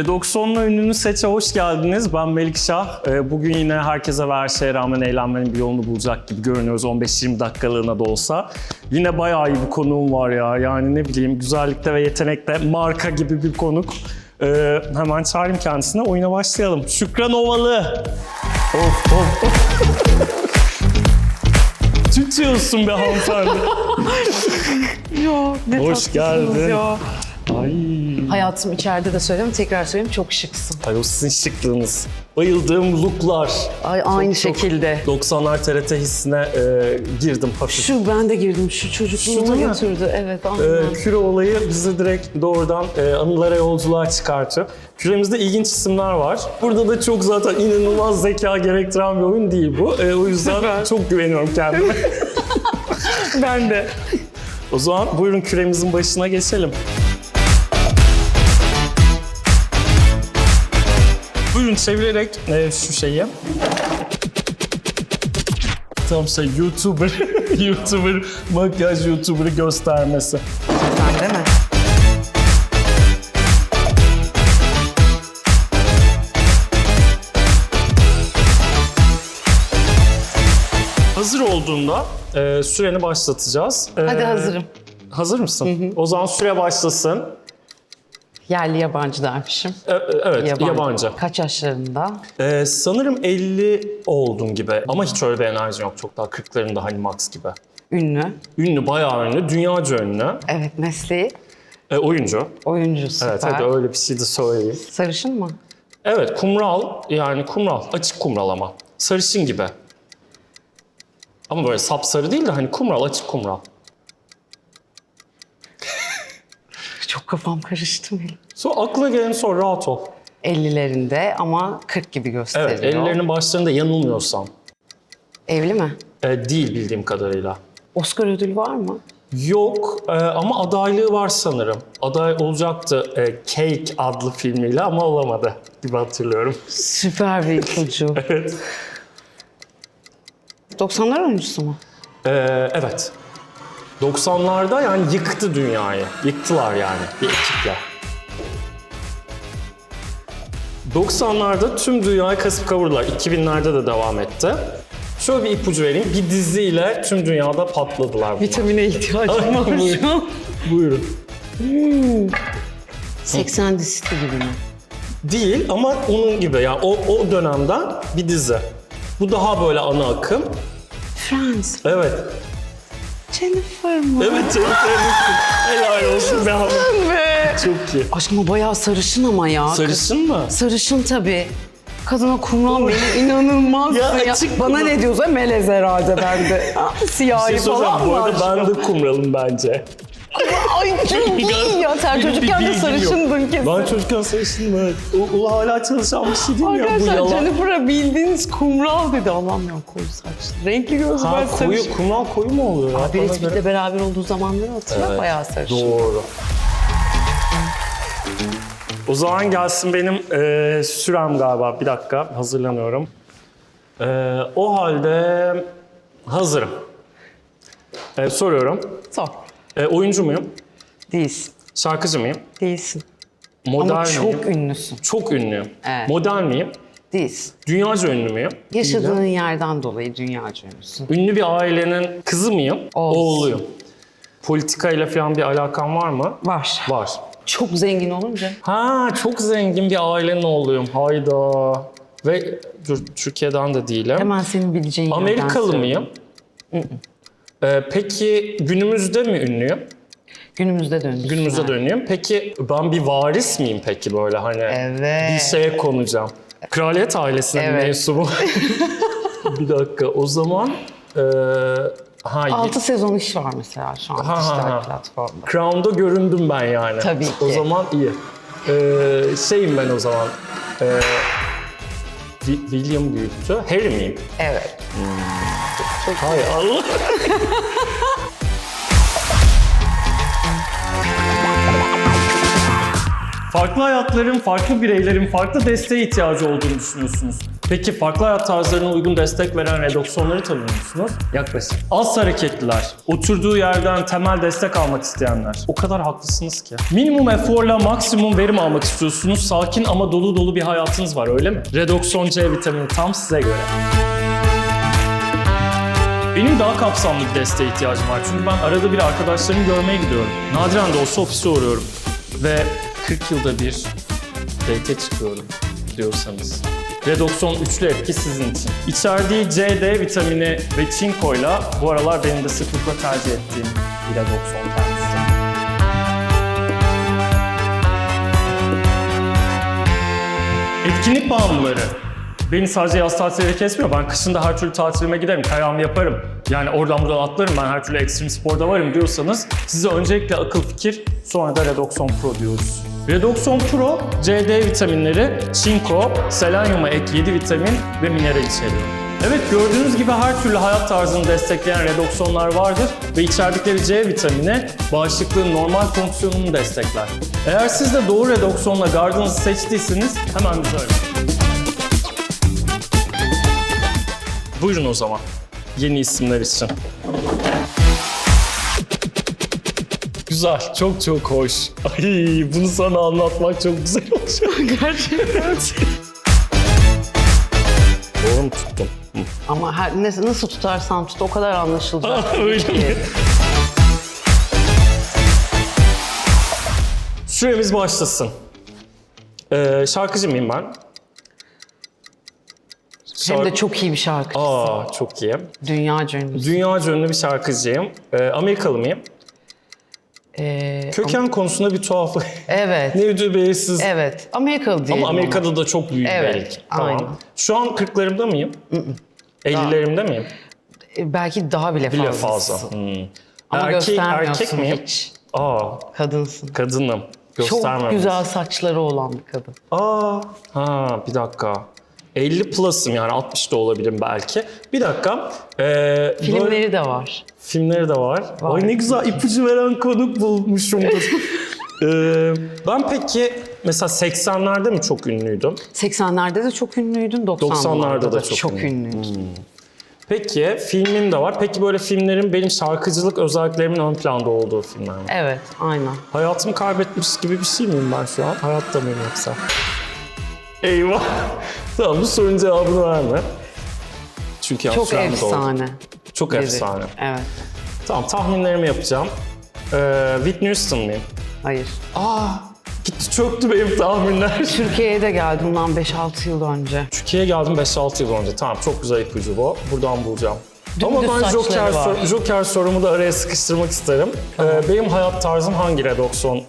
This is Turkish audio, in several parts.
Redokson'la ünlünü seçe hoş geldiniz. Ben Melikşah. Ee, Bugün yine herkese ve her şeye rağmen eğlenmenin bir yolunu bulacak gibi görünüyoruz 15-20 dakikalığına da olsa. Yine bayağı iyi bir konuğum var ya. Yani ne bileyim güzellikte ve yetenekte marka gibi bir konuk. Ee, hemen çağırayım kendisine. Oyuna başlayalım. Şükran Ovalı. Of of of. Tutuyorsun be hanımefendi. Ya ne Hoş tatlısınız geldin. Ya. Ay. Hayatım içeride de söyleyeyim, tekrar söyleyeyim çok şıksın. Ay o sizin şıklığınız. Bayıldığım looklar. Ay aynı Çok- şekilde. 90'lar TRT hissine e, girdim hafif. Şu ben de girdim, şu çocukluğuma götürdü. Evet, E, aynen. küre olayı bizi direkt doğrudan e, anılara yolculuğa çıkartıyor. Küremizde ilginç isimler var. Burada da çok zaten inanılmaz zeka gerektiren bir oyun değil bu. E, o yüzden çok güveniyorum kendime. ben de. o zaman buyurun küremizin başına geçelim. Buyurun çevirerek e, şu şeyi. Tam şey YouTuber, YouTuber, makyaj YouTuber'ı göstermesi. Ben de mi? Hazır olduğunda e, süreni başlatacağız. E, Hadi hazırım. Hazır mısın? O zaman süre başlasın. Yerli yabancı dermişim. E, e, evet, yabancı. Kaç yaşlarında? E, sanırım 50 oldum gibi ama hiç öyle bir enerjim yok. Çok daha 40'larında hani max gibi. Ünlü. Ünlü, bayağı ünlü, dünyaca ünlü. Evet, mesleği. E, oyuncu. Oyuncu süper. Evet, hadi öyle bir şey de söyleyeyim. Sarışın mı? Evet, kumral. Yani kumral. Açık kumral ama. Sarışın gibi. Ama böyle sapsarı değil de hani kumral, açık kumral. Kafam karıştı benim. Sonra aklına geleni sor, rahat ol. 50'lerinde ama 40 gibi gösteriyor. Evet, ellerinin başlarında yanılmıyorsam. Evli mi? E, değil bildiğim kadarıyla. Oscar ödülü var mı? Yok e, ama adaylığı var sanırım. Aday olacaktı e, Cake adlı filmiyle ama olamadı gibi hatırlıyorum. Süper bir ipucu. Evet. 90'lar oyuncusu mu? E, evet. 90'larda yani yıktı dünyayı. Yıktılar yani bir ekiple. 90'larda tüm dünyayı kasıp kavurdular. 2000'lerde de devam etti. Şöyle bir ipucu vereyim. Bir diziyle tüm dünyada patladılar bunlar. Vitamine ihtiyacım var şu an. Buyurun. 80 dizisi gibi mi? Değil ama onun gibi yani o, o dönemden bir dizi. Bu daha böyle ana akım. Friends. Evet. Jennifer mı? Evet evet evet. Helal olsun be hanım. be. Çok iyi. Aşkım o bayağı sarışın ama ya. Sarışın mı? Sarışın tabii. Kadına kumral benim inanılmaz Ya ya. açık Bana ne diyorsa melez herhalde bende. Siyahi şey falan Bu arada ben de kumralım bence. Ay çok iyi ya. Sen çocukken de sarışındın kesin. Ben çocukken sarışındım evet. O, o hala çalışan bir şey değil mi ya bu Arkadaşlar yalan. Jennifer'a bildiğiniz kumral dedi. Allah'ım ya koyu saçlı. Renkli gözlü Ha ben sarışın. koyu, kumral koyu mu oluyor ya? Brad Bana Pitt'le göre- beraber olduğu zamanları hatırla Evet, bayağı sarışın. Doğru. O zaman gelsin benim e, sürem galiba. Bir dakika hazırlanıyorum. E, o halde hazırım. E, soruyorum. Sor. E, oyuncu muyum? Değilsin. Şarkıcı mıyım? Değilsin. Model Ama miyim? çok ünlüsün. Çok ünlüyüm. Evet. Model miyim? Değilsin. Dünyaca ünlü müyüm? Yaşadığın yerden dolayı dünyaca ünlüsün. Ünlü bir ailenin kızı mıyım? Oğlusun. Oğluyum. Politikayla falan bir alakan var mı? Var. Var. Çok zengin olunca. Ha çok zengin bir ailenin oğluyum. Hayda. Ve Türkiye'den de değilim. Hemen senin bileceğin Amerikalı mıyım? Ee, peki günümüzde mi ünlüyüm? Günümüzde ha. de ünlüyüm. Peki ben bir varis miyim peki böyle hani? Evet. Bir şeye konacağım. Kraliyet ailesine Evet. mensubu. bir dakika o zaman... E, ha, 6 sezon iş var mesela şu an Ha, ha, dijital ha. platformda. Crown'da göründüm ben yani. Tabii O ki. zaman iyi. Ee, şeyim ben o zaman. Ee, Wi- William büyüktü. Harry miyim? Evet. Hay Allah. Farklı hayatların, farklı bireylerin farklı desteğe ihtiyacı olduğunu düşünüyorsunuz. Peki farklı hayat tarzlarına uygun destek veren redoksonları tanıyor musunuz? Yaklaşık. Az hareketliler, oturduğu yerden temel destek almak isteyenler. O kadar haklısınız ki. Minimum eforla maksimum verim almak istiyorsunuz. Sakin ama dolu dolu bir hayatınız var öyle mi? Redokson C vitamini tam size göre. Benim daha kapsamlı bir desteğe ihtiyacım var. Çünkü ben arada bir arkadaşlarımı görmeye gidiyorum. Nadiren de olsa ofise uğruyorum. Ve 40 yılda bir date çıkıyorum diyorsanız. Redoxon üçlü etki sizin için. İçerdiği C, D vitamini ve çinkoyla bu aralar benim de sıklıkla tercih ettiğim bir Redoxon kendisi. Etkinlik bağımlıları. Beni sadece yaz tatilleri kesmiyor. Ben kışın da her türlü tatilime giderim, kayağımı yaparım. Yani oradan buradan atlarım, ben her türlü ekstrem sporda varım diyorsanız size öncelikle akıl fikir, sonra da Redoxon Pro diyoruz. Redoxon Pro, C, D vitaminleri, çinko, selenyuma ek 7 vitamin ve mineral içeriyor. Evet gördüğünüz gibi her türlü hayat tarzını destekleyen redoksonlar vardır ve içerdikleri C vitamini bağışıklığın normal fonksiyonunu destekler. Eğer siz de doğru redoksonla gardınızı seçtiyseniz hemen bizi arayın. Buyurun o zaman. Yeni isimler için. Güzel, çok çok hoş. Ay bunu sana anlatmak çok güzel olacak. Gerçekten. Doğru mu tuttum? Ama her, ne- nasıl tutarsan tut o kadar anlaşılacak. Ah, Öyle mi? Süremiz başlasın. Ee, şarkıcı mıyım ben? Hem de çok iyi bir şarkı. Aa çok iyi. Dünya ünlü. Dünya ünlü bir şarkıcıyım. Ee, Amerikalı mıyım? Ee, Köken konusunda bir tuhaflık. evet. ne ödül belirsiz. Evet. Amerikalı diyelim. Ama Amerika'da da çok büyük Evet, belki. aynen. Tamam. Şu an 40'larımda mıyım? 50'lerimde miyim? Ee, Belki daha bile fazla. Bile fazla. Hmm. Ama erkek, erkek miyim? hiç. Aa, Kadınsın. kadınım. Çok güzel saçları olan bir kadın. Aa, ha bir dakika. 50 plus'ım yani 60 da olabilirim belki. Bir dakika. Ee, böyle- Filmleri de var. filmleri de var. Var. Ay ne güzel ipucu veren konuk bulmuşumdur. ee, ben peki mesela 80'lerde mi çok ünlüydüm? 80'lerde de çok ünlüydün, 90'larda, 90'larda da çok, çok ünlüydün. Peki filmim de var. Peki böyle filmlerin benim şarkıcılık özelliklerimin ön planda olduğu filmler mi? Evet, aynen. Hayatımı kaybetmiş gibi bir şey miyim ben şu an? Hayatta mıyım yoksa? Eyvah. Tamam bu sorunun cevabını verme. Çünkü Çok yapacağımız oldu. efsane. Çok biri. efsane. Evet. Tamam tahminlerimi yapacağım. Ee, Whitney Houston mıyım? Hayır. Aa, gitti çöktü benim tahminler. Türkiye'ye de geldi bundan 5-6 yıl önce. Türkiye'ye geldim 5-6 yıl önce. Tamam çok güzel ipucu bu. Buradan bulacağım. Dümdüz Ama ben saçları Joker, var. sor- Joker sorumu da araya sıkıştırmak isterim. Ee, benim hayat tarzım hangi Redoxon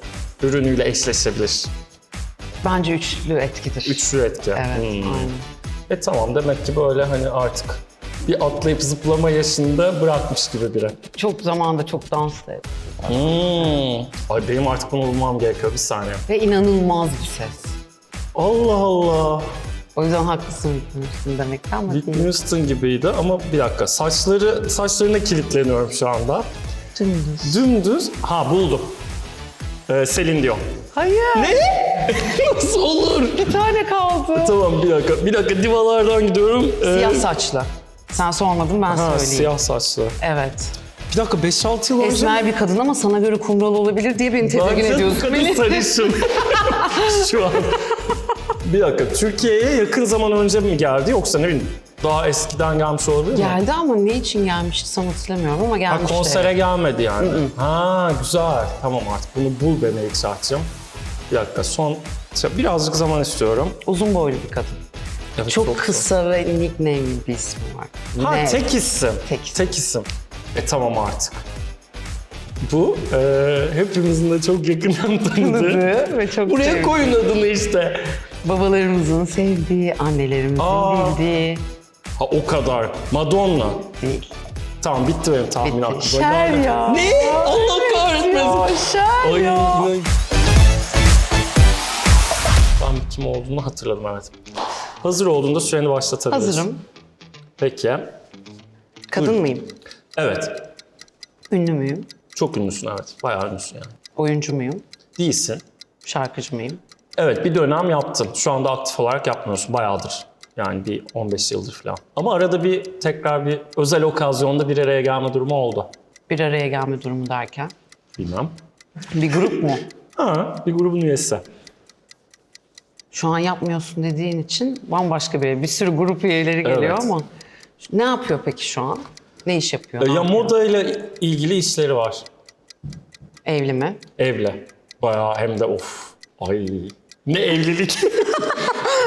ürünüyle eşleşebilir? Bence üçlü etkidir. Üçlü etki. Evet, Hmm. aynen. E tamam demek ki böyle hani artık bir atlayıp zıplama yaşında bırakmış gibi biri. Çok zamanda çok dans da etti. Hmm. Ay benim artık bunu bulmam gerekiyor bir saniye. Ve inanılmaz bir ses. Allah Allah. O yüzden haklısın Whitney demekten ama Whitney değil. Houston gibiydi ama bir dakika saçları saçlarına kilitleniyorum şu anda. Dümdüz. Dümdüz. Ha buldum. Ee, Selin Dion. Hayır. Ne? Nasıl olur? Bir tane kaldı. Tamam bir dakika. Bir dakika divalardan gidiyorum. Ee, Siyah saçlı. Sen sormadın ben Ha, söyleyeyim. siyah saçlı. Evet. Bir dakika 5-6 yıl önce. Esmer bir kadın ama sana göre kumral olabilir diye beni tedirgin Bence ediyorsun. kadın Beni. sarışın. Şu an. Bir dakika Türkiye'ye yakın zaman önce mi geldi yoksa ne bileyim daha eskiden gelmiş olabilir mi? Geldi ama ne için gelmişti tam hatırlamıyorum ama Ha, gelmişti. konsere gelmedi yani. Ha güzel. Tamam artık bunu bul be Melikşah'cığım. Bir dakika son birazcık zaman istiyorum. Uzun boylu bir kadın. Evet, Çok, kısa ve nickname'li bir ismi var. Ha Ne? tek isim. Tek isim. Tek isim. E tamam artık. Bu e, hepimizin de çok yakından tanıdığı. Tanıdığı ve çok Buraya sevdiği. koyun adını işte. Babalarımızın sevdiği, annelerimizin Aa. bildiği Ha o kadar. Madonna. Tamam bitti benim tahminatım. Bitti. Şer ya. Ne? Allah kahretmesin. Şer Ay, ya. inan- Ben kim olduğunu hatırladım evet. Hazır olduğunda süreni başlatabilirsin. Hazırım. Peki. Kadın mıyım? Evet. Ünlü müyüm? Çok ünlüsün evet. Bayağı ünlüsün yani. Oyuncu muyum? Değilsin. Şarkıcı mıyım? Evet bir dönem yaptın. Şu anda aktif olarak yapmıyorsun bayağıdır. Yani bir 15 yıldır falan. Ama arada bir tekrar bir özel okazyonda bir araya gelme durumu oldu. Bir araya gelme durumu derken. Bilmem. Bir grup mu? Ha, bir grubun üyesi. Şu an yapmıyorsun dediğin için bambaşka bir bir sürü grup üyeleri geliyor Evet. ama ne yapıyor peki şu an? Ne iş yapıyor? Ee, Ne Ya yapıyor? moda ile ilgili işleri var. Evli mi? Evle. Bayağı hem de of. Ay. Ne evlilik.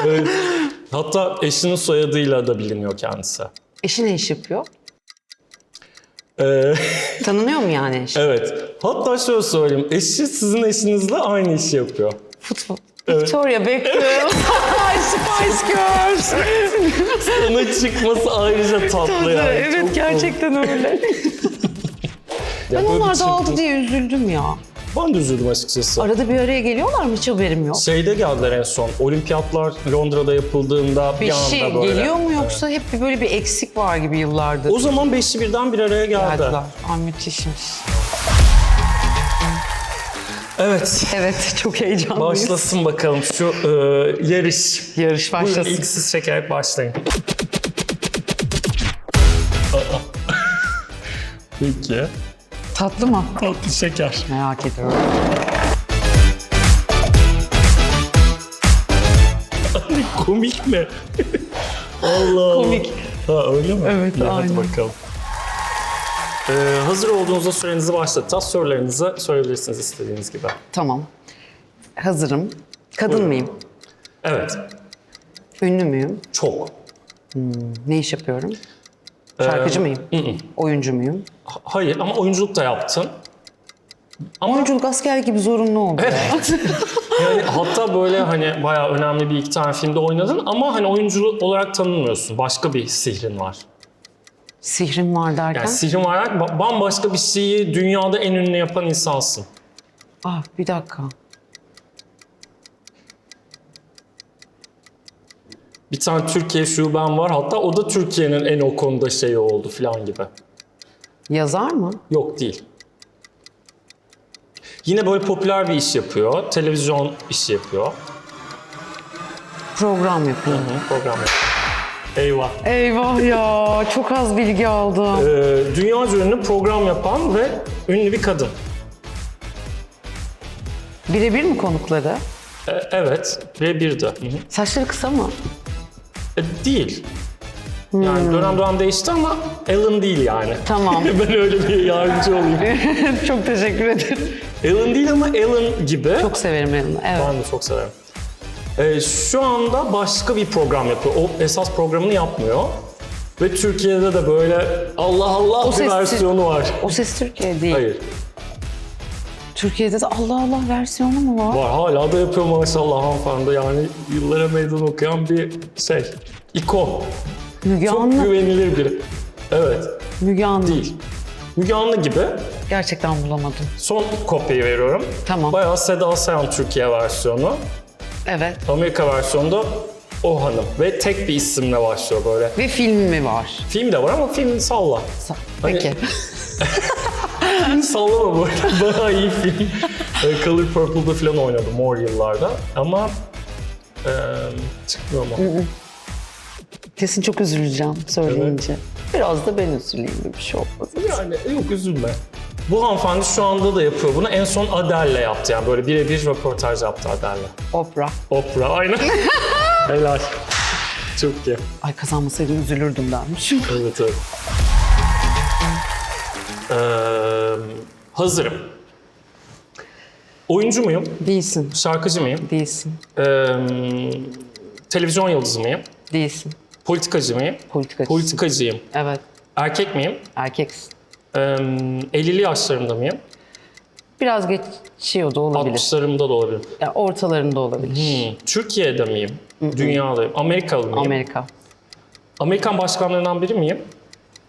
Evet. Hatta eşinin soyadıyla da biliniyor kendisi. Eşi ne iş yapıyor? Ee, Tanınıyor mu yani eşi? evet. Hatta şöyle söyleyeyim. Eşi sizin eşinizle aynı işi yapıyor. Futbol. Victoria Beckham. Spice Girls. Sana çıkması ayrıca tatlı yani. evet Çok gerçekten öyle. Ya Ben böyle bir dağıldı çırpın- diye üzüldüm ya. Ben de üzüldüm açıkçası. Arada bir araya geliyorlar mı hiç haberim yok. Şeyde geldiler en son. Olimpiyatlar Londra'da yapıldığında bir, Bir anda şey böyle. geliyor mu yoksa hep bir böyle bir eksik var gibi yıllardır. O zaman beşi birden bir araya geldi. Geldiler. Ay müthişmiş. Evet. Evet çok heyecanlıyız. Başlasın bakalım şu e, yarış. Yarış Buyurun başlasın. ilk siz çekerek başlayın. Aa. Peki. Tatlı mı? Tatlı şeker. Merak ediyorum. Komik mi? Allah Allah. Komik. Ha öyle mi? Evet, İyi, Hadi aynen. bakalım. Ee, hazır olduğunuzda sürenizi başlatacağız. Sorularınızı söyleyebilirsiniz istediğiniz gibi. Tamam. Hazırım. Kadın Buyurun. mıyım? Evet. Ünlü müyüm? Çok. Ne iş yapıyorum? Şarkıcı mıyım? Oyuncu muyum? Hayır ama oyunculuk da yaptın. Ama Oyunculuk asker gibi zorunlu oldu. ya. yani hatta böyle hani bayağı önemli bir iki tane filmde oynadın ama hani oyuncu olarak tanınmıyorsun. Başka bir sihrin var. Sihrim var derken. Yani sihrin var ba- bambaşka bir şeyi dünyada en ünlü yapan insansın. Ah bir dakika. Bir tane Türkiye şuben var hatta o da Türkiye'nin en o konuda şeyi oldu falan gibi. Yazar mı? Yok değil. Yine böyle popüler bir iş yapıyor. Televizyon işi yapıyor. Program yapıyor. Hı, program yapıyor. Eyvah. Eyvah ya çok az bilgi aldım. Ee, dünyaca ünlü program yapan ve ünlü bir kadın. Birebir mi konukları? Ee, evet ve bir de. Hı hı. Saçları kısa mı? E, değil. Yani dönem dönem değişti ama Ellen değil yani. Tamam. ben öyle bir yardımcı olayım. çok teşekkür ederim. Ellen değil ama Ellen gibi. Çok severim Elini. Evet. Ben de çok severim. Ee, şu anda başka bir program yapıyor. O esas programını yapmıyor. Ve Türkiye'de de böyle Allah Allah O bir ses- versiyonu var. O ses Türkiye değil. Hayır. Türkiye'de de Allah Allah versiyonu mu var? Var hala da yapıyor maşallah hanımefendi. Yani yıllara meydan okuyan bir şey. İkon. Müge Çok Anlı. güvenilir biri. Evet. Müge Anlı. Değil. Müge Anlı gibi Gerçekten bulamadım. son kopyayı veriyorum. Tamam. Bayağı Seda Sayan Türkiye versiyonu. Evet. Amerika versiyonunda o hanım. Ve tek bir isimle başlıyor böyle. Ve film mi var? Film de var ama film salla. Sa- Hani- Peki. Film sallama bu. Bayağı iyi film. E, Color Purple'da falan oynadı mor yıllarda. Ama e, çıkmıyor mu? Kesin çok üzüleceğim söyleyince. Biraz da ben üzüleyim bir şey olmaz. Yani yok üzülme. Bu hanımefendi şu anda da yapıyor bunu. En son Adele'le yaptı yani böyle birebir röportaj yaptı Adele'le. Oprah. Oprah aynen. Helal. Çok iyi. Ay kazanmasaydı üzülürdüm dermişim. Evet evet. Ee, hazırım. Oyuncu muyum? Değilsin. Şarkıcı mıyım? Değilsin. Ee, televizyon yıldızı mıyım? Değilsin. Politikacı mıyım? Politikacısın. Politikacıyım. Evet. Erkek miyim? Erkeksin. Ee, 50'li yaşlarımda mıyım? Biraz geçiyor da olabilir. 60'larımda da olabilir. Yani ortalarında olabilir. Hmm, Türkiye'de miyim? Dünyadayım. Amerikalı mıyım? Amerika. Amerikan başkanlarından biri miyim?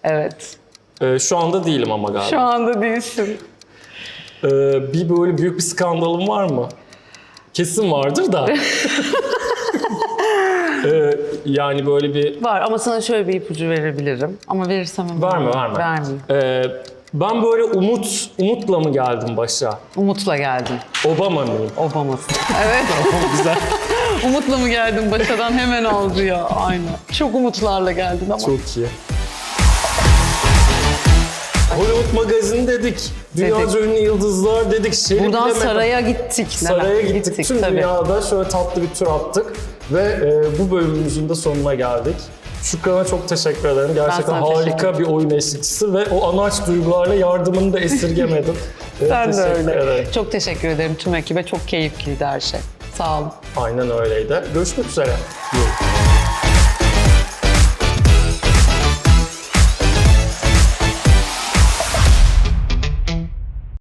Evet. Ee, şu anda değilim ama galiba. Şu anda değilsin. Ee, bir böyle büyük bir skandalım var mı? Kesin vardır da. Ee, yani böyle bir... Var ama sana şöyle bir ipucu verebilirim. Ama verirsem hemen Verme, verme. Vermeyeyim. Ee, Ben böyle umut, umutla mı geldim başa? Umut'la geldin. Obama mıyım? Obama'sın. Evet. Güzel. Umut'la mı geldin? Başadan hemen oldu ya. Aynen. Çok umutlarla geldin ama. Çok iyi. Hollywood magazin dedik. Dünyaca ünlü yıldızlar dedik. Şehri Buradan saraya gittik. Saraya Neler? gittik. Tüm tabii. dünyada şöyle tatlı bir tur attık. Ve e, bu bölümümüzün de sonuna geldik. Şükran'a çok teşekkür ederim. Gerçekten sana teşekkür harika bir oyun eşlikçisi ve o anaç duygularla yardımını da esirgemedim. Evet, Sen de öyle. ederim. Çok teşekkür ederim tüm ekibe. Çok keyifliydi her şey. Sağ olun. Aynen öyleydi. Görüşmek üzere. diyorum.